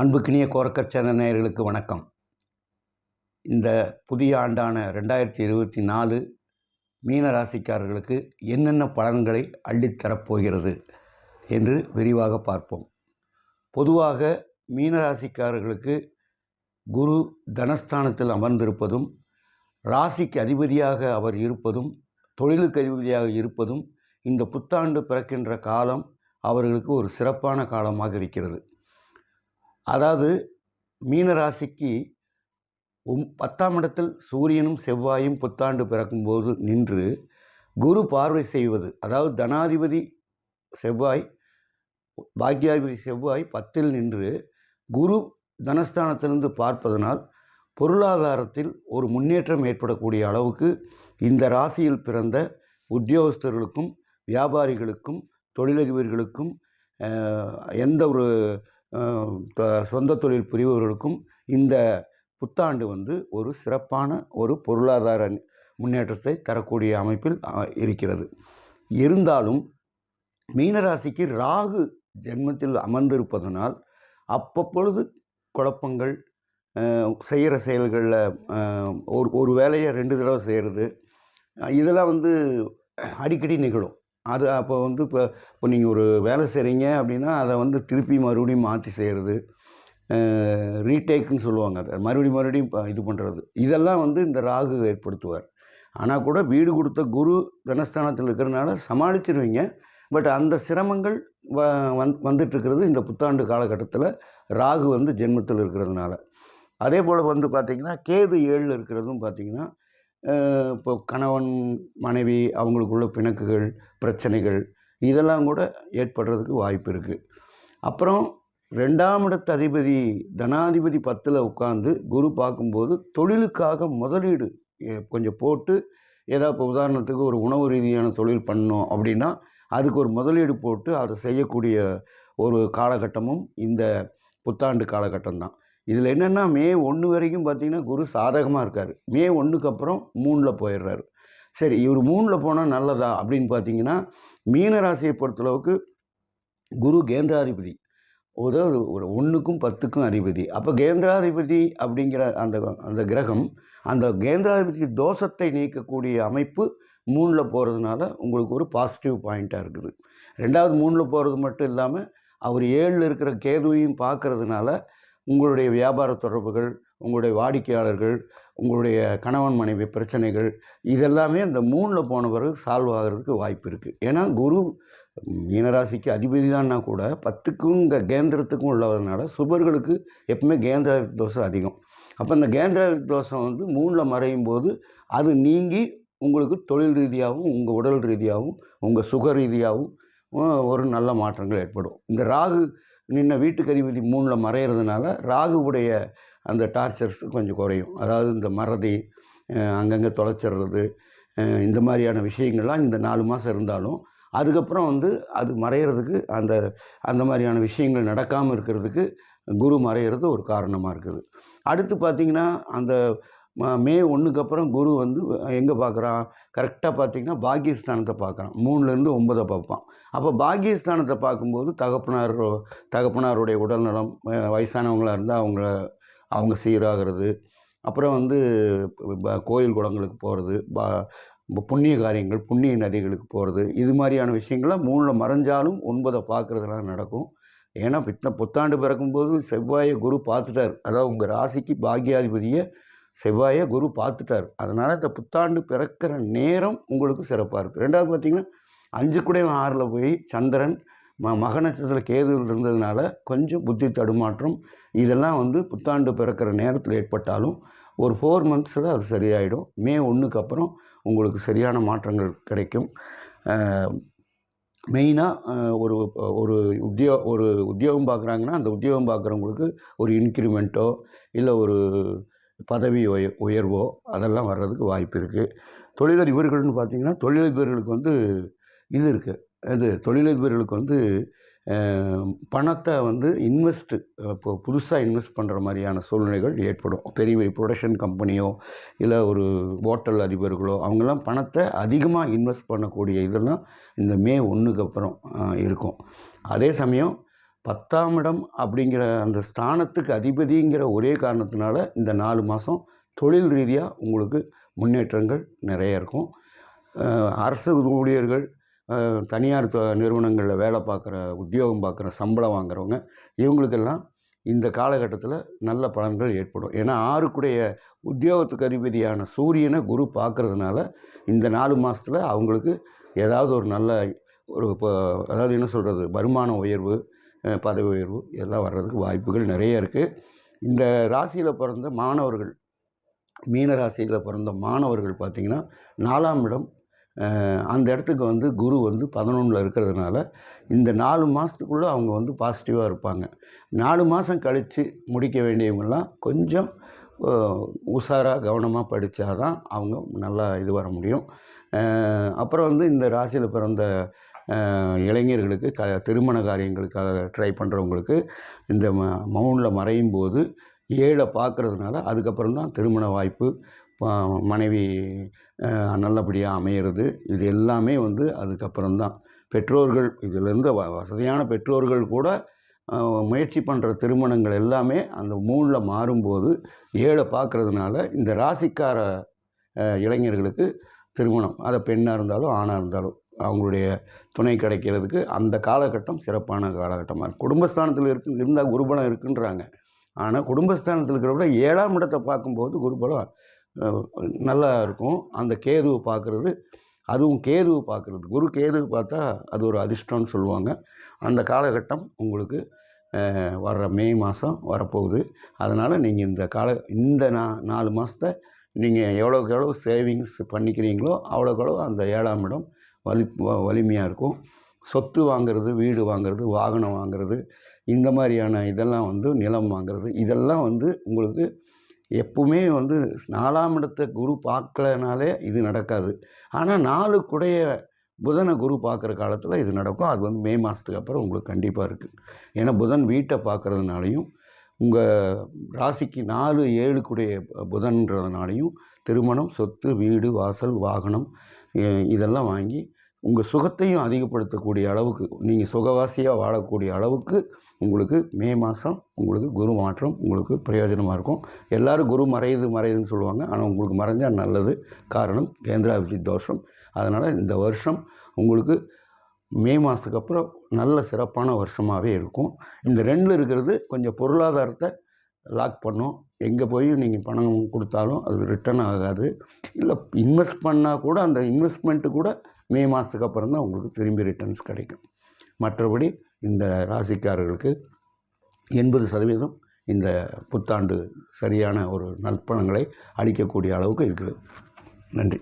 அன்புக்கினிய கோரக்கர் நேயர்களுக்கு வணக்கம். இந்த புதிய ஆண்டான ரெண்டாயிரத்தி இருபத்தி நாலு மீன ராசிக்காரர்களுக்கு என்னென்ன பலன்களை அள்ளித்தரப்போகிறது என்று விரிவாக பார்ப்போம். பொதுவாக மீன ராசிக்காரர்களுக்கு குரு தனஸ்தானத்தில் அமர்ந்திருப்பதும் ராசிக்கு அதிபதியாக அவர் இருப்பதும் தொழிலுக்கு அதிபதியாக இருப்பதும் இந்த புத்தாண்டு பிறக்கின்ற காலம் அவர்களுக்கு ஒரு சிறப்பான காலமாக இருக்கிறது. அதாவது மீன ராசிக்கு ஒம் பத்தாம் இடத்தில் சூரியனும் செவ்வாயும் புத்தாண்டு பிறக்கும்போது நின்று குரு பார்வை செய்வது அதாவது தனாதிபதி செவ்வாய் பாக்கியாதிபதி செவ்வாய் பத்தில் நின்று குரு தனஸ்தானத்திலிருந்து பார்ப்பதனால் பொருளாதாரத்தில் ஒரு முன்னேற்றம் ஏற்படக்கூடிய அளவுக்கு இந்த ராசியில் பிறந்த உத்தியோகஸ்தர்களுக்கும் வியாபாரிகளுக்கும் தொழிலதிபர்களுக்கும் எந்த ஒரு சொந்த தொழில் புரிபவர்களுக்கும் இந்த புத்தாண்டு வந்து ஒரு சிறப்பான ஒரு பொருளாதார முன்னேற்றத்தை தரக்கூடிய அமைப்பில் இருக்கிறது. இருந்தாலும் மீனராசிக்கு ராகு ஜென்மத்தில் அமர்ந்திருப்பதனால் அப்பப்பொழுது குழப்பங்கள் செய்கிற செயல்களில் ஒரு ஒரு வேலையை ரெண்டு தடவை செய்கிறது இதெல்லாம் வந்து அடிக்கடி நிகழும். அது அப்போ வந்து இப்போ இப்போ நீங்கள் ஒரு வேலை செய்கிறீங்க அப்படின்னா அதை வந்து திருப்பி மறுபடியும் மாற்றி செய்கிறது ரீடேக்குன்னு சொல்லுவாங்க அதை. மறுபடியும் மறுபடியும் இது பண்ணுறது இதெல்லாம் வந்து இந்த ராகு ஏற்படுத்துவார். ஆனால் கூட வீடு கொடுத்த குரு தனஸ்தானத்தில் இருக்கிறனால சமாளிச்சிருவீங்க. பட் அந்த சிரமங்கள் வ வந் வந்துட்டுருக்கிறது இந்த புத்தாண்டு காலகட்டத்தில் ராகு வந்து ஜென்மத்தில் இருக்கிறதுனால. அதே போல் வந்து பார்த்திங்கன்னா கேது ஏழில் இருக்கிறதும் பார்த்திங்கன்னா இப்போ கணவன் மனைவி அவங்களுக்குள்ள பிணக்குகள் பிரச்சனைகள் இதெல்லாம் கூட ஏற்படுறதுக்கு வாய்ப்பு இருக்குது அப்புறம் ரெண்டாம் இடத்து அதிபதி தனாதிபதி பத்தில் உட்காந்து குரு பார்க்கும்போது தொழிலுக்காக முதலீடு கொஞ்சம் போட்டு ஏதாவது இப்போ உதாரணத்துக்கு ஒரு உணவு ரீதியான தொழில் பண்ணோம் அப்படின்னா அதுக்கு ஒரு முதலீடு போட்டு அதை செய்யக்கூடிய ஒரு காலகட்டமும் இந்த புத்தாண்டு காலகட்டம் தான் இதில் என்னென்னா மே ஒன்று வரைக்கும் பார்த்தீங்கன்னா குரு சாதகமாக இருக்கார். மே ஒன்றுக்கு அப்புறம் மூணில் போயிடுறாரு. சரி இவர் மூணில் போனால் நல்லதா? அப்படின்னு பார்த்தீங்கன்னா மீன ராசியை பொறுத்தளவுக்கு குரு கேந்திராதிபதி. அதாவது ஒரு ஒன்றுக்கும் பத்துக்கும் அதிபதி. அப்போ கேந்திராதிபதி அப்படிங்கிற அந்த அந்த கிரகம் அந்த கேந்திராதிபதி தோஷத்தை நீக்கக்கூடிய அமைப்பு மூணில் போகிறதுனால உங்களுக்கு ஒரு பாசிட்டிவ் பாயிண்ட்டாக இருக்குது. ரெண்டாவது மூணில் போகிறது மட்டும் இல்லாமல் அவர் ஏழில் இருக்கிற கேதுவையும் பார்க்குறதுனால உங்களுடைய வியாபார தொடர்புகள் உங்களுடைய வாடிக்கையாளர்கள் உங்களுடைய கணவன் மனைவி பிரச்சனைகள் இதெல்லாமே அந்த மூணில் போன பிறகு சால்வ் ஆகிறதுக்கு வாய்ப்பு இருக்குது ஏன்னா குரு மீனராசிக்கு அதிபதி தான்னா கூட பத்துக்கும் இந்த கேந்திரத்துக்கும் உள்ளதுனால சுபர்களுக்கு எப்பவுமே கேந்திர தோஷம் அதிகம். அப்போ இந்த கேந்திர தோஷம் வந்து மூணில் மறையும் போது அது நீங்கி உங்களுக்கு தொழில் ரீதியாகவும் உங்கள் உடல் ரீதியாகவும் உங்கள் சுக ரீதியாகவும் ஒரு நல்ல மாற்றங்கள் ஏற்படும். இந்த ராகு நின்ன வீட்டுக்கு அதிபதி மூணில் மறையிறதுனால ராகுவுடைய அந்த டார்ச்சர்ஸ் கொஞ்சம் குறையும். அதாவது இந்த மறதி அங்கங்கே தொலைச்சிடுறது இந்த மாதிரியான விஷயங்கள்லாம் இந்த நாலு மாதம் இருந்தாலும் அதுக்கப்புறம் வந்து அது மறையிறதுக்கு அந்த அந்த மாதிரியான விஷயங்கள் நடக்காமல் இருக்கிறதுக்கு குரு மறையிறது ஒரு காரணமாக இருக்குது. அடுத்து பார்த்திங்கன்னா அந்த மே ஒன்றுக்கு அப்புறம் குரு வந்து எங்கே பார்க்குறான் கரெக்டாக பார்த்திங்கன்னா பாகியஸ்தானத்தை பார்க்குறான் மூணுலேருந்து ஒன்பதை பார்ப்பான் அப்போ பாகியஸ்தானத்தை பார்க்கும்போது தகப்பனார் தகப்பனாருடைய உடல்நலம் வயசானவங்களாக இருந்தால் அவங்கள அவங்க சீராகிறது. அப்புறம் வந்து ப- கோயில் குளங்களுக்கு போகிறது பா புண்ணிய காரியங்கள் புண்ணிய நதிகளுக்கு போகிறது இது மாதிரியான விஷயங்கள்லாம் மூணில் மறைஞ்சாலும் ஒன்பதை பார்க்குறதுனால நடக்கும். ஏன்னா பித்த புத்தாண்டு பிறக்கும்போது செவ்வாயை குரு பார்த்துட்டார். அதாவது உங்கள் ராசிக்கு பாக்கியாதிபதியை செவ்வாயை குரு பார்த்துட்டார். அதனால் இந்த புத்தாண்டு பிறக்கிற நேரம் உங்களுக்கு சிறப்பாக இருக்கும் ரெண்டாவது பார்த்தீங்கன்னா அஞ்சு கூட ஆறில் போய் சந்திரன் ம மக நட்சத்திரத்தில் கேதுவில் இருந்ததுனால கொஞ்சம் புத்தி தடுமாற்றம் இதெல்லாம் வந்து புத்தாண்டு பிறக்கிற நேரத்தில் ஏற்பட்டாலும் ஒரு ஃபோர் மந்த்ஸில் அது சரியாயிடும். மே ஒன்றுக்கு உங்களுக்கு சரியான மாற்றங்கள் கிடைக்கும். மெயினாக ஒரு ஒரு உத்தியோ ஒரு உத்தியோகம் பார்க்குறாங்கன்னா அந்த உத்தியோகம் பார்க்குறவங்களுக்கு ஒரு இன்க்ரிமெண்ட்டோ இல்லை ஒரு பதவி உய உயர்வோ அதெல்லாம் வர்றதுக்கு வாய்ப்பு இருக்குது தொழிலதிபர்கள்னு பார்த்திங்கன்னா தொழிலதிபர்களுக்கு வந்து இது இருக்குது அது தொழிலதிபர்களுக்கு வந்து பணத்தை வந்து இன்வெஸ்ட்டு இப்போ புதுசாக இன்வெஸ்ட் பண்ணுற மாதிரியான சூழ்நிலைகள் ஏற்படும். பெரிய பெரிய ப்ரொடக்ஷன் கம்பெனியோ இல்லை ஒரு ஹோட்டல் அதிபர்களோ அவங்கெல்லாம் பணத்தை அதிகமாக இன்வெஸ்ட் பண்ணக்கூடிய இதெல்லாம் இந்த மே ஒன்றுக்கு அப்புறம் இருக்கும். அதே சமயம் பத்தாம் இடம் அப்படிங்கிற அந்த ஸ்தானத்துக்கு அதிபதிங்கிற ஒரே காரணத்தினால இந்த நாலு மாதம் தொழில் ரீதியாக உங்களுக்கு முன்னேற்றங்கள் நிறைய இருக்கும். அரசு ஊழியர்கள் தனியார் நிறுவனங்களில் வேலை பார்க்குற உத்தியோகம் பார்க்குற சம்பளம் வாங்குறவங்க இவங்களுக்கெல்லாம் இந்த காலகட்டத்தில் நல்ல பலன்கள் ஏற்படும். ஏன்னா ஆறுக்குடைய உத்தியோகத்துக்கு அதிபதியான சூரியனை குரு பார்க்குறதுனால இந்த நாலு மாதத்தில் அவங்களுக்கு ஏதாவது ஒரு நல்ல ஒரு இப்போ அதாவது என்ன சொல்கிறது வருமான உயர்வு பதவி உயர்வு இதெல்லாம் வர்றதுக்கு வாய்ப்புகள் நிறைய இருக்குது இந்த ராசியில் பிறந்த மாணவர்கள் மீன ராசியில் பிறந்த மாணவர்கள் பார்த்திங்கன்னா நாலாம் இடம் அந்த இடத்துக்கு வந்து குரு வந்து பதினொன்றில் இருக்கிறதுனால இந்த நாலு மாதத்துக்குள்ளே அவங்க வந்து பாசிட்டிவாக இருப்பாங்க. நாலு மாதம் கழித்து முடிக்க வேண்டியவங்கெல்லாம் கொஞ்சம் உஷாராக கவனமாக படித்தா தான் அவங்க நல்லா இது வர முடியும். அப்புறம் வந்து இந்த ராசியில் பிறந்த இளைஞர்களுக்கு க திருமண காரியங்களுக்காக ட்ரை பண்ணுறவங்களுக்கு இந்த ம மௌனில் மறையும் போது ஏழை பார்க்குறதுனால அதுக்கப்புறம் தான் திருமண வாய்ப்பு மனைவி நல்லபடியாக அமையிறது. இது எல்லாமே வந்து அதுக்கப்புறம் தான் பெற்றோர்கள் இதிலேருந்து வ வசதியான பெற்றோர்கள் கூட முயற்சி பண்ணுற திருமணங்கள் எல்லாமே அந்த மூணில் மாறும்போது ஏழை பார்க்குறதுனால இந்த ராசிக்கார இளைஞர்களுக்கு திருமணம். அதை பெண்ணாக இருந்தாலும் ஆணாக இருந்தாலும். அவங்களுடைய துணை கிடைக்கிறதுக்கு அந்த காலகட்டம் சிறப்பான காலகட்டமாக இருக்கும் குடும்பஸ்தானத்தில் இருக்கு இருந்தால் குருபலம் இருக்குன்றாங்க. ஆனால் குடும்பஸ்தானத்தில் இருக்கிற விட ஏழாம் இடத்தை பார்க்கும்போது குருபலம் நல்லா இருக்கும். அந்த கேதுவை பார்க்குறது அதுவும் கேதுவை பார்க்குறது. குரு கேதுவை பார்த்தா அது ஒரு அதிர்ஷ்டம்னு சொல்லுவாங்க. அந்த காலகட்டம் உங்களுக்கு வர்ற மே மாதம் வரப்போகுது. அதனால் நீங்கள் இந்த கால இந்த நா நாலு மாதத்தை நீங்கள் எவ்வளோக்கு எவ்வளோ சேவிங்ஸ் பண்ணிக்கிறீங்களோ அவ்வளோக்கு எவ்வளோ அந்த ஏழாம் இடம் வலி வ- வலிமையாக இருக்கும். சொத்து வாங்குறது வீடு வாங்குறது வாகனம் வாங்குறது இந்த மாதிரியான இதெல்லாம் வந்து நிலம் வாங்குறது இதெல்லாம் வந்து உங்களுக்கு எப்பவுமே வந்து நாலாம் இடத்தை குரு பார்க்கலனாலே இது நடக்காது. ஆனால் நாலு குடைய புதனை குரு பார்க்குற காலத்தில் இது நடக்கும். அது வந்து மே மாதத்துக்கு அப்புறம் உங்களுக்கு கண்டிப்பாக இருக்குது ஏன்னா புதன் வீட்டை பார்க்குறதுனாலையும் உங்கள் ராசிக்கு நாலு ஏழு குடைய புதன்றதுனாலையும் திருமணம் சொத்து வீடு வாசல் வாகனம் இதெல்லாம் வாங்கி உங்கள் சுகத்தையும் அதிகப்படுத்தக்கூடிய அளவுக்கு நீங்கள் சுகவாசியாக வாழக்கூடிய அளவுக்கு உங்களுக்கு மே மாதம் உங்களுக்கு குரு மாற்றம் உங்களுக்கு பிரயோஜனமாக இருக்கும். எல்லாரும் குரு மறையுது மறையுதுன்னு சொல்லுவாங்க. ஆனால் உங்களுக்கு மறைஞ்சால் நல்லது. காரணம் கேந்திராபிஜித் தோஷம். அதனால் இந்த வருஷம் உங்களுக்கு மே மாதத்துக்கு அப்புறம் நல்ல சிறப்பான வருஷமாகவே இருக்கும். இந்த ரெண்டில் இருக்கிறது கொஞ்சம் பொருளாதாரத்தை லாக் பண்ணும். எங்கே போய் நீங்கள் பணம் கொடுத்தாலும் அது ரிட்டர்ன் ஆகாது. இல்லை இன்வெஸ்ட் பண்ணால் கூட அந்த இன்வெஸ்ட்மெண்ட்டு கூட மே மாதத்துக்கு அப்புறம் தான் உங்களுக்கு திரும்பி ரிட்டர்ன்ஸ் கிடைக்கும். மற்றபடி இந்த ராசிக்காரர்களுக்கு எண்பது சதவீதம் இந்த புத்தாண்டு சரியான ஒரு நற்பணங்களை அளிக்கக்கூடிய அளவுக்கு இருக்கிறது. நன்றி.